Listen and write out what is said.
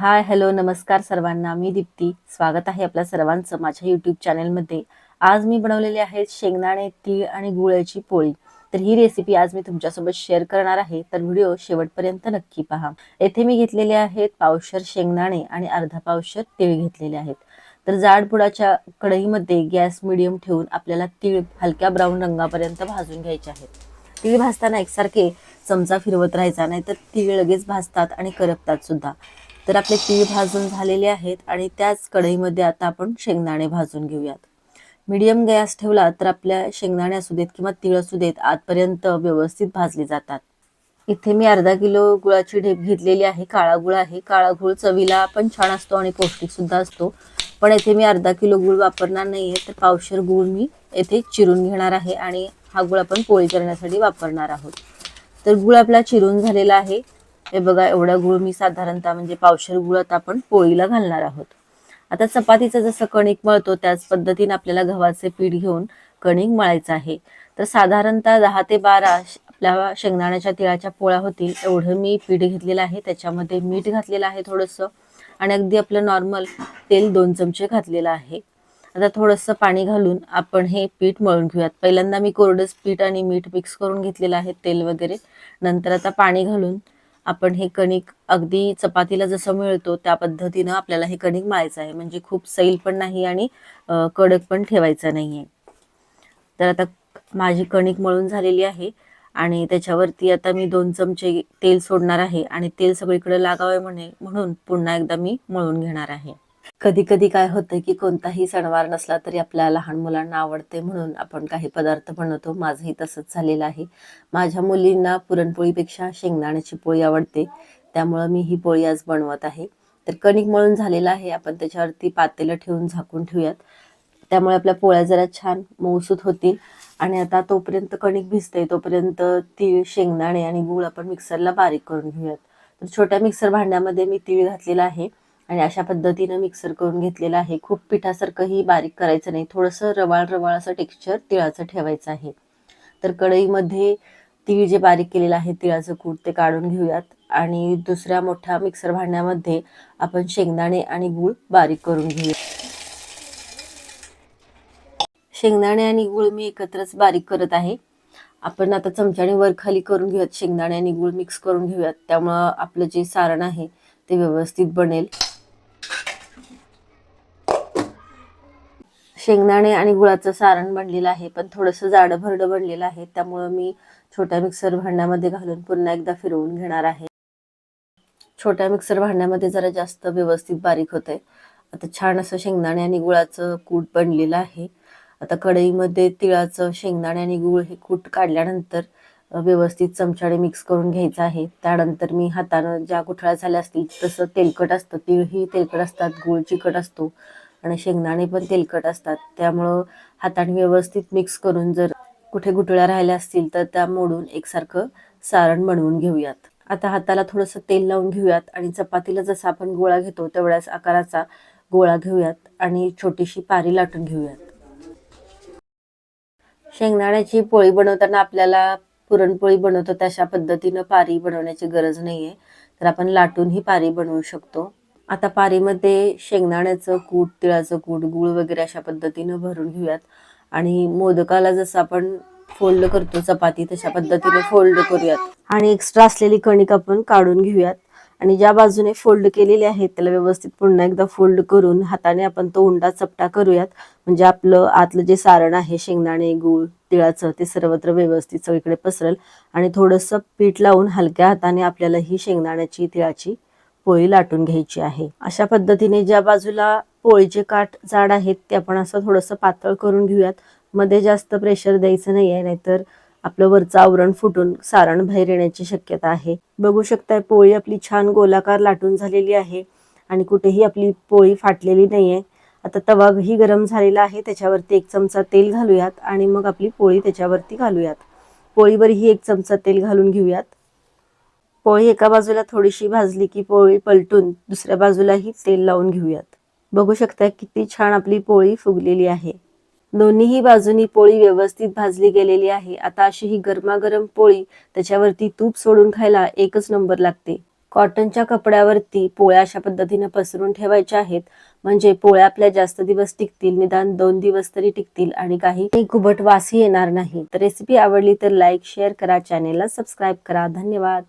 Hi hello नमस्कार सर्वांना. मी दीप्ती. स्वागत आहे आपल्या सर्वांचं माझ्या यूट्यूब चॅनलमध्ये आज मी बनवलेली आहे शेंगदाणे तीळ आणि गुळाची पोळी. तर ही रेसिपी आज मी तुमच्यासोबत शेअर करणार आहे. तर व्हिडिओ शेवटपर्यंत नक्की पहा. येथे मी घेतलेले आहेत पावशर शेंगदाणे आणि अर्धा पावशर तीळ घेतलेले आहेत. तर जाडपुडाच्या कढईमध्ये गॅस मिडियम ठेवून आपल्याला तीळ हलक्या ब्राऊन रंगापर्यंत भाजून घ्यायचे आहेत. तीळ भाजताना एकसारखे चमचा फिरवत राहायचा नाही तर तीळ लगेच भाजतात आणि करपतात सुद्धा. तर आपले तीळ भाजून झालेले आहेत आणि त्याच कढईमध्ये आता आपण शेंगदाणे भाजून घेऊयात. मीडियम गॅस ठेवला तर आपल्या शेंगदाणे असू देत किंवा तीळ असू देत आतपर्यंत व्यवस्थित भाजले जातात. इथे मी अर्धा किलो गुळाची ढेप घेतलेली आहे. काळा गुळ आहे. काळा गुळ चवीला पण छान असतो आणि पौष्टिक सुद्धा असतो. पण येथे मी अर्धा किलो गुळ वापरणार नाहीये. तर पावशर गुळ मी येथे चिरून घेणार आहे आणि हा गुळ आपण पोळी करण्यासाठी वापरणार आहोत. तर गुळ आपला चिरून झालेला आहे. हे बघा एवढा गुळ मी साधारणतः म्हणजे पावशर गुळात आपण पोळीला घालणार आहोत. आता चपातीचं जसं कणिक मळतो त्याच पद्धतीने आपल्याला गव्हाचे पीठ घेऊन कणिक मळायचं आहे. तर साधारणतः दहा ते बारा आपल्या शेंगदाण्याच्या तिळाच्या पोळ्या होतील एवढं मी पीठ घेतलेलं आहे. त्याच्यामध्ये मीठ घातलेलं आहे थोडंसं आणि अगदी आपलं नॉर्मल तेल दोन चमचे घातलेलं आहे. आता थोडंसं पाणी घालून आपण हे पीठ मळून घेऊयात. पहिल्यांदा मी कोरडंच पीठ आणि मीठ मिक्स करून घेतलेलं आहे तेल वगैरे. नंतर आता पाणी घालून आपण हे कणिक अगदी चपातीला जसं मिळतो त्या पद्धतीनं आपल्याला हे कणिक मळायचं आहे. म्हणजे खूप सैल पण नाही आणि कडक पण ठेवायचं नाही आहे तर आता माझी कणिक मळून झालेली आहे आणि त्याच्यावरती आता मी दोन चमचे तेल सोडणार आहे आणि तेल सगळीकडे लागावे म्हणे म्हणून पुन्हा एकदा मी मळून घेणार आहे. कधी कधी काय होतं की कोणताही सणवार नसला तरी आपल्या लहान मुलांना आवडते म्हणून आपण काही पदार्थ बनवतो. माझंही तसंच झालेलं आहे. माझ्या मुलींना पुरणपोळीपेक्षा शेंगदाण्याची पोळी आवडते. त्यामुळं मी ही पोळी आज बनवत आहे. तर कणिक मळून झालेलं आहे. आपण त्याच्यावरती पातेलं ठेवून झाकून ठेवूयात. त्यामुळे आपल्या पोळ्या जरा छान मऊसूत होतील. आणि आता तोपर्यंत कणिक भिजते तोपर्यंत तीळ शेंगदाणे आणि गूळ आपण मिक्सरला बारीक करून घेऊयात. तर छोट्या मिक्सर भांड्यामध्ये मी तीळ घातलेला आहे. आणि अशा पद्धतीनं मिक्सर करून घेतलेलं आहे. खूप पिठासारखंही बारीक करायचं नाही. थोडंसं रवाळ रवाळ असं टेक्स्चर तिळाचं ठेवायचं आहे. तर कढईमध्ये तीळ जे बारीक केलेलं आहे तिळाचं कूट ते काढून घेऊयात. आणि दुसऱ्या मोठ्या मिक्सर भांड्यामध्ये आपण शेंगदाणे आणि गूळ बारीक करून घेऊया. शेंगदाणे आणि गूळ मी एकत्रच बारीक करत आहे. आपण आता चमच्याने वर खाली करून घेऊयात. शेंगदाणे आणि गूळ मिक्स करून घेऊयात. त्यामुळं आपलं जे सारण आहे ते व्यवस्थित बनेल. शेंगदाणे आणि गुळाचं सारण बनलेलं आहे पण थोडंसं जाडं भरडं बनलेलं आहे. त्यामुळं मी छोट्या मिक्सर भांड्यामध्ये घालून पुन्हा एकदा फिरवून घेणार आहे. छोट्या मिक्सर भांड्यामध्ये जरा जास्त व्यवस्थित बारीक होतंय. आता छान असं शेंगदाणे आणि गुळाचं कूट बनलेलं आहे. आता कढईमध्ये तिळाचं शेंगदाणे आणि गुळ हे कूट काढल्यानंतर व्यवस्थित चमच्याने मिक्स करून घ्यायचं आहे. त्यानंतर मी हातानं ज्या गुठळ्या झाल्या असतील तसं तेलकट असतं. तिळही तेलकट असतात गुळ चिकट असतो. आणि शेंगदाणे पण तेलकट असतात. त्यामुळं हाताने व्यवस्थित मिक्स करून जर कुठे गुटळ्या राहिल्या असतील तर त्या मोडून एकसारखं सारण बनवून घेऊयात. आता हाताला थोडंसं तेल लावून घेऊयात आणि चपातीला जसं आपण गोळा घेतो तेवढ्याच आकाराचा गोळा घेऊयात आणि छोटीशी पारी लाटून घेऊयात. शेंगदाण्याची पोळी बनवताना आपल्याला पुरणपोळी बनवतो तशा पद्धतीनं पारी बनवण्याची गरज नाही आहे तर आपण लाटून ही पारी बनवू शकतो. आता पारीमध्ये शेंगदाण्याचं कूट तिळाचं कूट गूळ वगैरे अशा पद्धतीनं भरून घेऊयात. आणि मोदकाला जसं आपण फोल्ड करतो चपाती तशा पद्धतीने फोल्ड करूयात. आणि एक्स्ट्रा असलेली कणिक आपण काढून घेऊयात. आणि ज्या बाजूने फोल्ड केलेली आहेत त्याला व्यवस्थित पुन्हा एकदा फोल्ड करून हाताने आपण तो उंडा चपटा करूयात. म्हणजे आपलं आतलं जे सारण आहे शेंगदाणे गूळ तिळाचं ते सर्वत्र व्यवस्थित सगळीकडे पसरेल. आणि थोडंसं पीठ लावून हलक्या हाताने आपल्याला ही शेंगदाण्याची तिळाची पोळी लाटून घ्यायची आहे. अशा पद्धतीने ज्या बाजूला पोळीचे काठ जाड आहेत ते आपण असं थोडंसं पातळ करून घेऊयात. मध्ये जास्त प्रेशर द्यायचं नाही आहे नाहीतर आपलं वरचं आवरण फुटून सारण बाहेर येण्याची शक्यता आहे. बघू शकताय पोळी आपली छान गोलाकार लाटून झालेली आहे आणि कुठेही आपली पोळी फाटलेली नाही आहे आता तवाही गरम झालेला आहे त्याच्यावरती एक चमचा तेल घालूयात आणि मग आपली पोळी त्याच्यावरती घालूयात. पोळीवरही एक चमचा तेल घालून घेऊयात. पोळी एका बाजूला थोडीशी भाजली की पोळी पलटून दुसऱ्या बाजूलाही तेल लावून घेऊयात. बघू शकता किती छान आपली पोळी फुगलेली आहे. दोन्हीही बाजूनी पोळी व्यवस्थित भाजली गेलेली आहे. आता अशी ही गरमागरम पोळी त्याच्यावरती तूप सोडून खायला एकच नंबर लागते. कॉटनच्या कपड्यावरती पोळ्या अशा पद्धतीने पसरून ठेवायच्या आहेत. म्हणजे पोळ्या आपल्या जास्त दिवस टिकतील निदान दोन दिवस तरी टिकतील आणि काही कुबट वासही येणार नाही. तर रेसिपी आवडली तर लाईक शेअर करा चॅनेलला सबस्क्राईब करा. धन्यवाद.